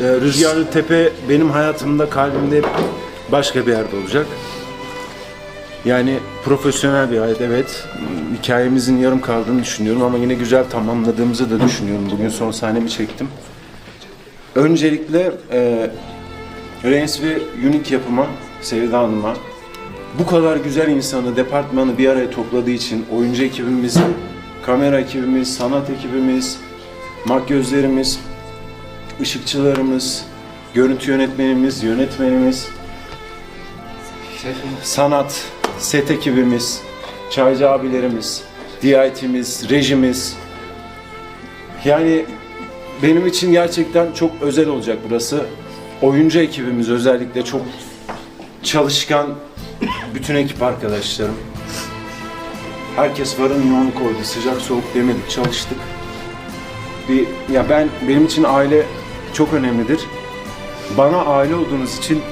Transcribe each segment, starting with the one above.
e, Rüzgarlı Tepe benim hayatımda, kalbimde hep başka bir yerde olacak. Yani profesyonel bir hayat evet. Hikayemizin yarım kaldığını düşünüyorum ama yine güzel tamamladığımızı da düşünüyorum. Bugün son sahnemi çektim. Öncelikle e, Reigns ve Unique yapıma, Sevda Hanım'a bu kadar güzel insanı, departmanı bir araya topladığı için oyuncu ekibimiz, kamera ekibimiz, sanat ekibimiz, makyözlerimiz, ışıkçılarımız, görüntü yönetmenimiz, yönetmenimiz, sanat, set ekibimiz, çaycı abilerimiz, DIT'miz, rejimiz. Yani benim için gerçekten çok özel olacak burası. Oyuncu ekibimiz özellikle çok çalışkan bütün ekip arkadaşlarım. Herkes varın yoğunu koydu. Sıcak soğuk demedik, çalıştık. Bir, ya ben benim için aile çok önemlidir. Bana aile olduğunuz için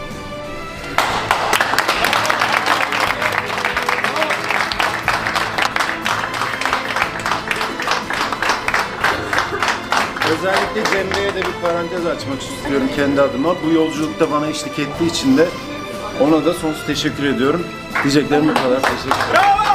Özellikle Cemre'ye de bir parantez açmak istiyorum kendi adıma. Bu yolculukta bana eşlik ettiği için de ona da sonsuz teşekkür ediyorum. Diyeceklerim bu kadar. Teşekkür ederim.